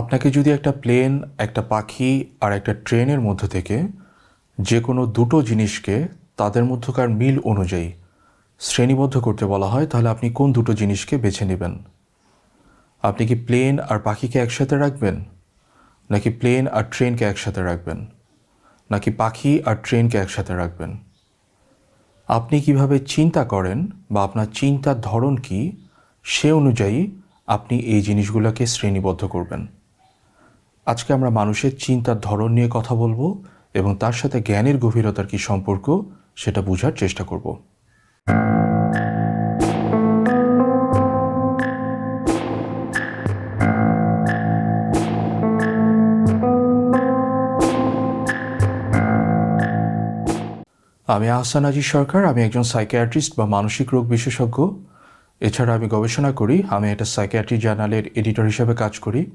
আপনাকে যদি একটা প্লেন, একটা পাখি আর একটা ট্রেনের মধ্যে থেকে যে কোনো দুটো জিনিসকে তাদের মধ্যকার মিল অনুযায়ী শ্রেণীবদ্ধ করতে বলা হয়, তাহলে আপনি কোন দুটো জিনিসকে বেছে নেবেন? আপনি কি প্লেন আর পাখিকে একসাথে রাখবেন? নাকি প্লেন আর ট্রেনকে একসাথে রাখবেন? নাকি পাখি আর ট্রেনকে একসাথে রাখবেন? আপনি কীভাবে চিন্তা করেন বা আপনার চিন্তার ধরন কি, সে অনুযায়ী আপনি এই জিনিসগুলোকে শ্রেণীবদ্ধ করবেন। আজকে আমরা মানুষের চিন্তার ধরন নিয়ে কথা বলব এবং তার সাথে জ্ঞানের গভীরতার কি সম্পর্ক সেটা বোঝার চেষ্টা করব। আমি আহসান আজি সরকার, আমি একজন সাইকিয়াট্রিস্ট বা মানসিক রোগ বিশেষজ্ঞ। এছাড়া আমি গবেষণা করি, আমি একটা সাইকিয়াট্রি জার্নালের এডিটর হিসেবে কাজ করি।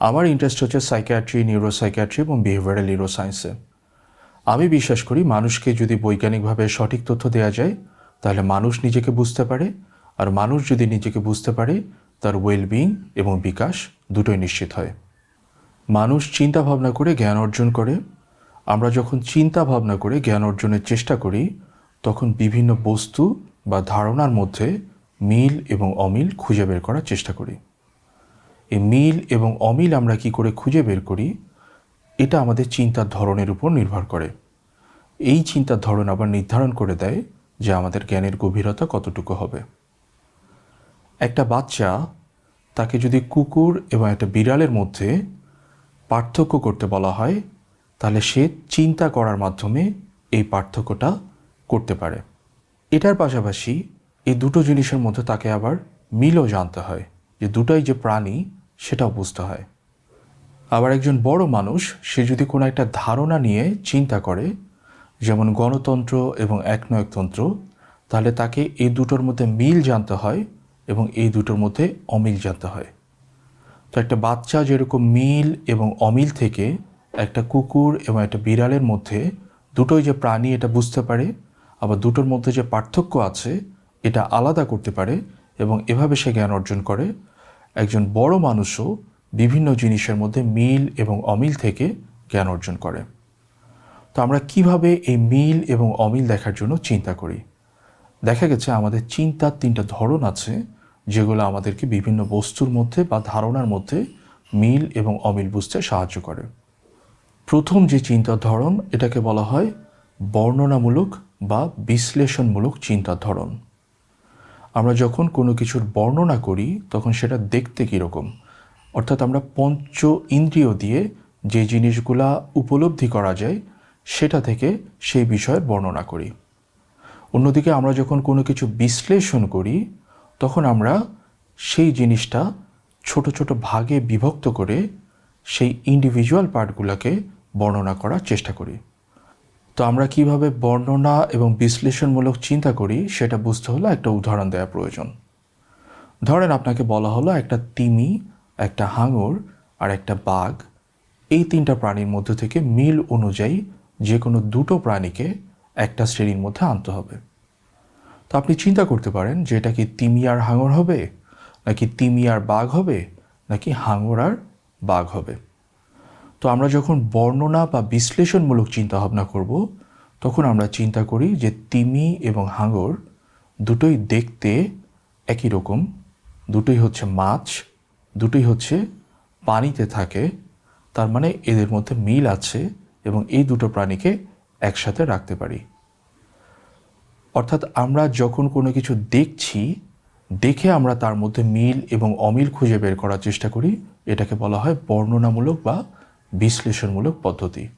আমার ইন্টারেস্ট হচ্ছে সাইকিয়াট্রি নিউরোসাইকিয়াট্রি এবং বিহেভিয়ারাল নিউরোসায়েন্সে আমি বিশ্বাস করি মানুষকে যদি বৈজ্ঞানিকভাবে সঠিক তথ্য দেওয়া যায়, তাহলে মানুষ নিজেকে বুঝতে পারে আর মানুষ যদি নিজেকে বুঝতে পারে, তার ওয়েলবিং এবং বিকাশ দুটোই নিশ্চিত হয়। মানুষ চিন্তা ভাবনা করে জ্ঞান অর্জন করে। আমরা যখন চিন্তা ভাবনা করে জ্ঞান অর্জনের চেষ্টা করি, তখন বিভিন্ন বস্তু বা ধারণার মধ্যে মিল এবং অমিল খুঁজে বের করার চেষ্টা করি। এই মিল এবং অমিল আমরা কি করে খুঁজে বের করি? এটা আমাদের চিন্তার ধরনের উপর নির্ভর করে। এই চিন্তার ধরন আবার নির্ধারণ করে দেয় যে আমাদের জ্ঞানের গভীরতা কতটুকু হবে। একটা বাচ্চা তাকে যদি কুকুর এবং একটা বিড়ালের মধ্যে পার্থক্য করতে বলা হয়, তাহলে সে চিন্তা করার মাধ্যমে এই পার্থক্যটা করতে পারে। এটার পাশাপাশি এই দুটো জিনিসের মধ্যে তাকে আবার মিলও জানতে হয় যে দুটাই যে প্রাণী সেটাও বুঝতে হয়। আবার একজন বড় মানুষ, সে যদি কোনো একটা ধারণা নিয়ে চিন্তা করে, যেমন গণতন্ত্র এবং একনয়কতন্ত্র, তাহলে তাকে এই দুটোর মধ্যে মিল জানতে হয় এবং এই দুটোর মধ্যে অমিল জানতে হয়। তো একটা বাচ্চা যেরকম মিল এবং অমিল থেকে একটা কুকুর এবং একটা বিড়ালের মধ্যে দুটোই যে প্রাণী এটা বুঝতে পারে, আবার দুটোর মধ্যে যে পার্থক্য আছে এটা আলাদা করতে পারে এবং এভাবে সে জ্ঞান অর্জন করে একজন বড় মানুষও বিভিন্ন জিনিসের মধ্যে মিল এবং অমিল থেকে জ্ঞান অর্জন করে। তো আমরা কীভাবে এই মিল এবং অমিল দেখার জন্য চিন্তা করি? দেখা গেছে আমাদের চিন্তার তিনটা ধরন আছে যেগুলো আমাদেরকে বিভিন্ন বস্তুর মধ্যে বা ধারণার মধ্যে মিল এবং অমিল বুঝতে সাহায্য করে। প্রথম যে চিন্তার ধরন, এটাকে বলা হয় বর্ণনামূলক বা বিশ্লেষণমূলক চিন্তার ধরন। আমরা যখন কোনো কিছুর বর্ণনা করি, তখন সেটা দেখতে কীরকম? অর্থাৎ আমরা পঞ্চ ইন্দ্রিয় দিয়ে যে জিনিসগুলা উপলব্ধি করা যায়, সেটা থেকে সেই বিষয়ের বর্ণনা করি। অন্যদিকে আমরা যখন কোনো কিছু বিশ্লেষণ করি, তখন আমরা সেই জিনিসটা ছোট ছোট ভাগে বিভক্ত করে সেই ইন্ডিভিজুয়াল পার্টগুলোকে বর্ণনা করার চেষ্টা করি। তো আমরা কীভাবে বর্ণনা এবং বিশ্লেষণমূলক চিন্তা করি সেটা বুঝতে হলে একটা উদাহরণ দেওয়া প্রয়োজন। ধরেন আপনাকে বলা হলো একটা তিমি, একটা হাঙর আর একটা বাঘ। এই তিনটা প্রাণীর মধ্যে থেকে মিল অনুযায়ী যে কোনো দুটো প্রাণীকে একটা শ্রেণির মধ্যে আনতে হবে। তো আপনি চিন্তা করতে পারেন যে এটা কি তিমি আর হাঙর হবে, নাকি তিমি আর বাঘ হবে, নাকি হাঙর আর বাঘ হবে। তো আমরা যখন বর্ণনা বা বিশ্লেষণমূলক চিন্তাভাবনা করব, তখন আমরা চিন্তা করি যে তিমি এবং হাঙর দুটোই দেখতে একই রকম। দুটোই হচ্ছে মাছ, দুটোই হচ্ছে পানিতে থাকে। তার মানে এদের মধ্যে মিল আছে এবং এই দুটো প্রাণীকে একসাথে রাখতে পারি। অর্থাৎ আমরা যখন কোনো কিছু দেখছি, দেখে আমরা তার মধ্যে মিল এবং অমিল খুঁজে বের করার চেষ্টা করি। এটাকে বলা হয় বর্ণনামূলক বা বিশ্লেষণমূলক পদ্ধতি।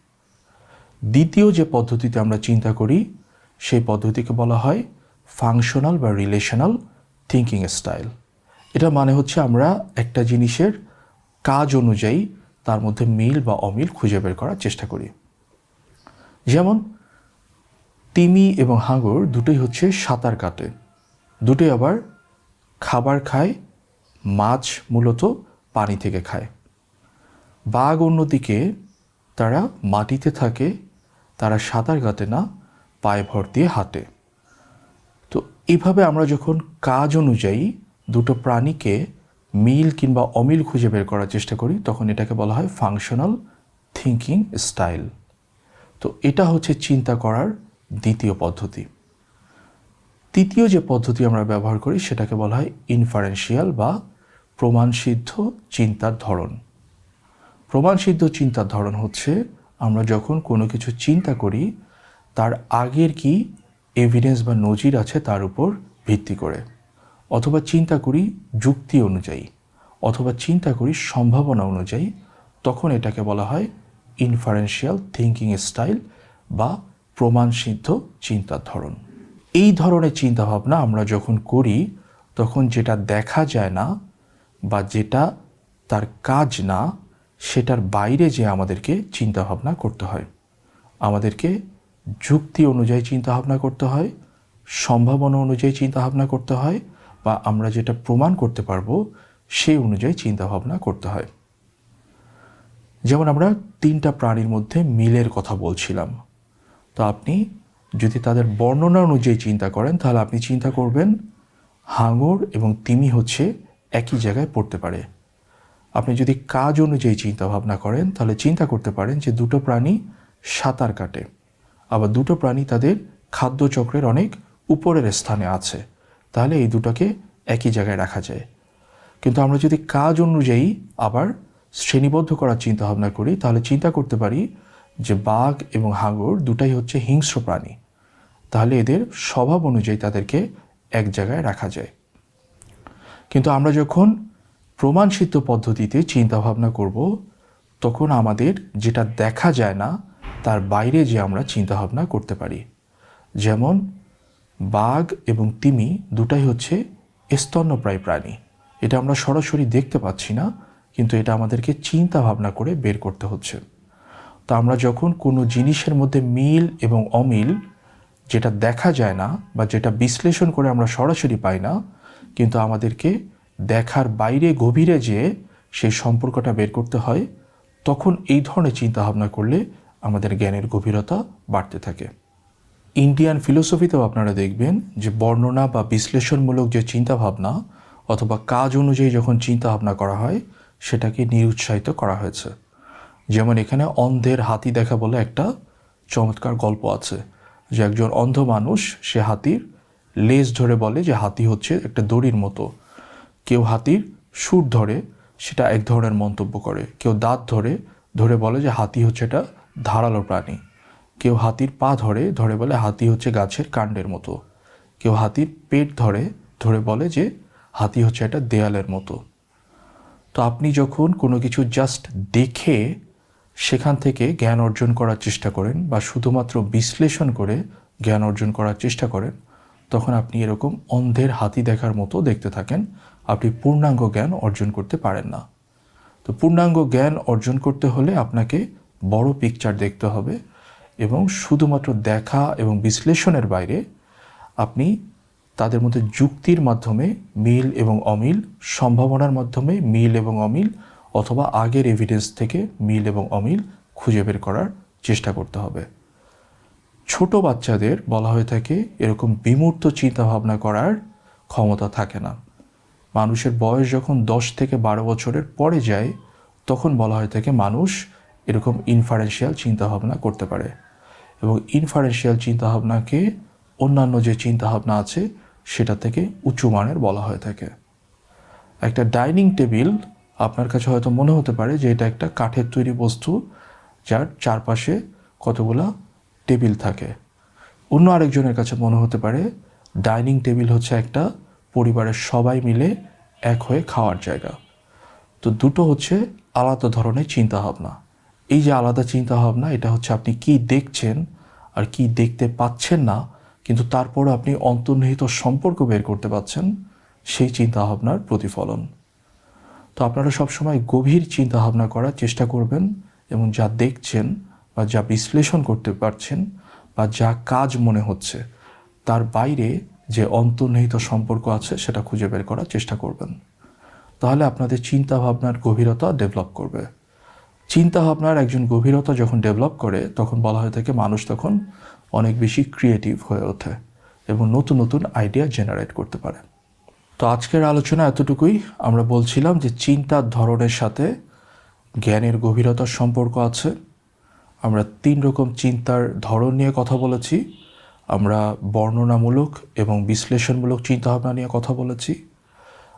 দ্বিতীয় যে পদ্ধতিতে আমরা চিন্তা করি, সেই পদ্ধতিকে বলা হয় ফাংশনাল বা রিলেশনাল থিঙ্কিং স্টাইল এটা মানে হচ্ছে আমরা একটা জিনিসের কাজ অনুযায়ী তার মধ্যে মিল বা অমিল খুঁজে বের করার চেষ্টা করি। যেমন, তিমি এবং হাঙর দুটোই হচ্ছে সাঁতার কাটে। দুটোই আবার খাবার খায়, মাছ মূলত পানি থেকে খায়। বাঘ অন্যদিকে তারা মাটিতে থাকে, তারা সাঁতার কাটে না, পায়ে ভর দিয়ে হাঁটে। তো এইভাবে আমরা যখন কাজ অনুযায়ী দুটো প্রাণীকে মিল কিংবা অমিল খুঁজে বের করার চেষ্টা করি, তখন এটাকে বলা হয় ফাংশনাল থিঙ্কিং স্টাইল তো এটা হচ্ছে চিন্তা করার দ্বিতীয় পদ্ধতি। তৃতীয় যে পদ্ধতি আমরা ব্যবহার করি, সেটাকে বলা হয় ইনফারেন্সিয়াল বা প্রমাণসিদ্ধ চিন্তার ধরন। প্রমাণসিদ্ধ চিন্তার ধরন হচ্ছে, আমরা যখন কোনো কিছু চিন্তা করি, তার আগের কি এভিডেন্স বা নজির আছে তার উপর ভিত্তি করে। অথবা চিন্তা করি যুক্তি অনুযায়ী, অথবা চিন্তা করি সম্ভাবনা অনুযায়ী, তখন এটাকে বলা হয় ইনফারেন্সিয়াল থিঙ্কিং স্টাইল বা প্রমাণসিদ্ধ চিন্তার ধরন। এই ধরনের চিন্তাভাবনা আমরা যখন করি, তখন যেটা দেখা যায় না বা যেটা তার কাজ না সেটার বাইরে যে আমাদেরকে চিন্তাভাবনা করতে হয়। আমাদেরকে যুক্তি অনুযায়ী চিন্তাভাবনা করতে হয়, সম্ভাবনা অনুযায়ী চিন্তাভাবনা করতে হয় বা আমরা যেটা প্রমাণ করতে পারব সেই অনুযায়ী চিন্তাভাবনা করতে হয়। যেমন আমরা তিনটা প্রাণীর মধ্যে মিলের কথা বলছিলাম। তো আপনি যদি তাদের বর্ণনা অনুযায়ী চিন্তা করেন, তাহলে আপনি চিন্তা করবেন হাঙর এবং তিমি হচ্ছে একই জায়গায় পড়তে পারে। আপনি যদি কাজ অনুযায়ী চিন্তা ভাবনা করেন, তাহলে চিন্তা করতে পারেন যে দুটো প্রাণী সাঁতার কাটে। আবার দুটো প্রাণী তাদের খাদ্যচক্রের অনেক উপরের স্থানে আছে। তাহলে এই দুটোকে একই জায়গায় রাখা যায়। কিন্তু আমরা যদি কাজ অনুযায়ী আবার শ্রেণীবদ্ধ করার চিন্তা ভাবনা করি, তাহলে চিন্তা করতে পারি যে বাঘ এবং হাঙর দুটাই হচ্ছে হিংস্র প্রাণী। তাহলে এদের স্বভাব অনুযায়ী তাদেরকে এক জায়গায় রাখা যায়। কিন্তু আমরা যখন প্রমাণসিদ্ধ পদ্ধতিতে চিন্তাভাবনা করব, তখন আমাদের যেটা দেখা যায় না, তার বাইরে যে আমরা চিন্তাভাবনা করতে পারি। যেমন, বাঘ এবং তিমি দুটাই হচ্ছে স্তন্যপ্রায় প্রাণী। এটা আমরা সরাসরি দেখতে পাচ্ছি না, কিন্তু এটা আমাদেরকে চিন্তা ভাবনা করে বের করতে হচ্ছে। তো আমরা যখন কোনো জিনিসের মধ্যে মিল এবং অমিল, যেটা দেখা যায় না বা যেটা বিশ্লেষণ করে আমরা সরাসরি পাই না, কিন্তু আমাদেরকে দেখার বাইরে গভীরে যেয়ে সেই সম্পর্কটা বের করতে হয়, তখন এই ধরনের চিন্তাভাবনা করলে আমাদের জ্ঞানের গভীরতা বাড়তে থাকে। ইন্ডিয়ান ফিলোসফিতেও আপনারা দেখবেন যে বর্ণনা বা বিশ্লেষণমূলক যে চিন্তাভাবনা অথবা কাজ অনুযায়ী যখন চিন্তাভাবনা করা হয়, সেটাকে নিরুৎসাহিত করা হয়েছে। যেমন এখানে অন্ধের হাতি দেখা বলে একটা চমৎকার গল্প আছে, যে একজন অন্ধ মানুষ, সে হাতির লেজ ধরে বলে যে হাতি হচ্ছে একটা দড়ির মতো। কেউ হাতির সুর ধরে, সেটা এক ধরনের মন্তব্য করে। কেউ দাঁত ধরে ধরে বলে যে হাতি হচ্ছে এটা ধারালো প্রাণী। কেউ হাতির পা ধরে ধরে বলে হাতি হচ্ছে গাছের কাণ্ডের মতো। কেউ হাতির পেট ধরে ধরে বলে যে হাতি হচ্ছে একটা দেয়ালের মতো। তো আপনি যখন কোনো কিছু জাস্ট দেখে সেখান থেকে জ্ঞান অর্জন করার চেষ্টা করেন বা শুধুমাত্র বিশ্লেষণ করে জ্ঞান অর্জন করার চেষ্টা করেন, তখন আপনি এরকম অন্ধের হাতি দেখার মতো দেখতে থাকেন আপনি পূর্ণাঙ্গ জ্ঞান অর্জন করতে পারেন না। তো পূর্ণাঙ্গ জ্ঞান অর্জন করতে হলে আপনাকে বড় পিকচার দেখতে হবে এবং শুধুমাত্র দেখা এবং বিশ্লেষণের বাইরে আপনি তাদের মধ্যে যুক্তির মাধ্যমে মিল এবং অমিল, সম্ভাবনার মাধ্যমে মিল এবং অমিল অথবা আগের এভিডেন্স থেকে মিল এবং অমিল খুঁজে বের করার চেষ্টা করতে হবে। ছোট বাচ্চাদের বলা হয়ে থাকে এরকম বিমূর্ত চিন্তাভাবনা করার ক্ষমতা থাকে না। মানুষের বয়স যখন দশ থেকে বারো বছরের পরে যায়, তখন বলা হয়ে থাকে মানুষ এরকম ইনফারেন্সিয়াল চিন্তাভাবনা করতে পারে এবং ইনফারেন্সিয়াল চিন্তাভাবনাকে অন্যান্য যে চিন্তাভাবনা আছে, সেটা থেকে উঁচু মানের বলা হয়ে থাকে। একটা ডাইনিং টেবিল আপনার কাছে হয়তো মনে হতে পারে যে এটা একটা কাঠের তৈরি বস্তু, যার চারপাশে কতগুলা টেবিল থাকে। অন্য আরেকজনের কাছে মনে হতে পারে ডাইনিং টেবিল হচ্ছে একটা পরিবারের সবাই মিলে এক হয়ে খাওয়ার জায়গা। তো দুটো হচ্ছে আলাদা ধরনের চিন্তাভাবনা। এই যে আলাদা চিন্তাভাবনা, এটা হচ্ছে আপনি কি দেখছেন আর কি দেখতে পাচ্ছেন না, কিন্তু তারপরও আপনি অন্তর্নিহিত সম্পর্ক বের করতে পাচ্ছেন সেই চিন্তাভাবনার প্রতিফলন। তো আপনারা সবসময় গভীর চিন্তাভাবনা করার চেষ্টা করবেন এবং যা দেখছেন বা যা বিশ্লেষণ করতে পারছেন বা যা কাজ মনে হচ্ছে, তার বাইরে যে অন্তর্নিহিত সম্পর্ক আছে, সেটা খুঁজে বের করার চেষ্টা করবেন। তাহলে আপনাদের চিন্তা ভাবনার গভীরতা ডেভেলপ করবে। চিন্তা ভাবনার একজন গভীরতা যখন ডেভেলপ করে, তখন বলা হয়ে থাকে মানুষ তখন অনেক বেশি ক্রিয়েটিভ হয়ে ওঠে এবং নতুন নতুন আইডিয়া জেনারেট করতে পারে। তো আজকের আলোচনা এতটুকুই। আমরা বলছিলাম যে চিন্তার ধরনের সাথে জ্ঞানের গভীরতার সম্পর্ক আছে। আমরা তিন রকম চিন্তার ধরন নিয়ে কথা বলেছি। আমরা বর্ণনামূলক এবং বিশ্লেষণমূলক চিন্তাভাবনা নিয়ে কথা বলেছি,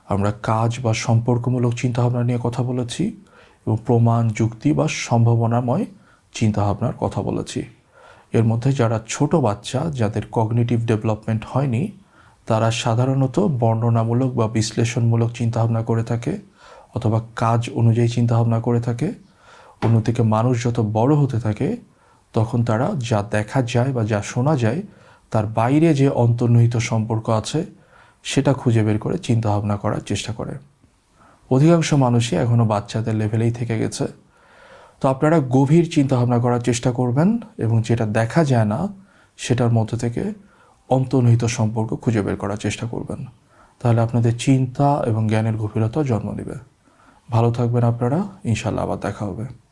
আমরা কাজ বা সম্পর্কমূলক চিন্তাভাবনা নিয়ে কথা বলেছি এবং প্রমাণ, যুক্তি বা সম্ভাবনাময় চিন্তাভাবনার কথা বলেছি। এর মধ্যে যারা ছোট বাচ্চা যাদের কগনিটিভ ডেভেলপমেন্ট হয়নি, তারা সাধারণত বর্ণনামূলক বা বিশ্লেষণমূলক চিন্তাভাবনা করে থাকে অথবা কাজ অনুযায়ী চিন্তাভাবনা করে থাকে। অন্যদিকে মানুষ যত বড় হতে থাকে তখন তারা যা দেখা যায় বা যা শোনা যায়, তার বাইরে যে অন্তর্নিহিত সম্পর্ক আছে, সেটা খুঁজে বের করে চিন্তাভাবনা করার চেষ্টা করে। অধিকাংশ মানুষই এখনও বাচ্চাদের লেভেলেই থেকে গেছে। তো আপনারা গভীর চিন্তাভাবনা করার চেষ্টা করবেন এবং যেটা দেখা যায় না, সেটার মধ্যে থেকে অন্তর্নিহিত সম্পর্ক খুঁজে বের করার চেষ্টা করবেন। তাহলে আপনাদের চিন্তা এবং জ্ঞানের গভীরতা জন্ম নেবে। ভালো থাকবেন আপনারা ইনশাল্লাহ আবার দেখা হবে।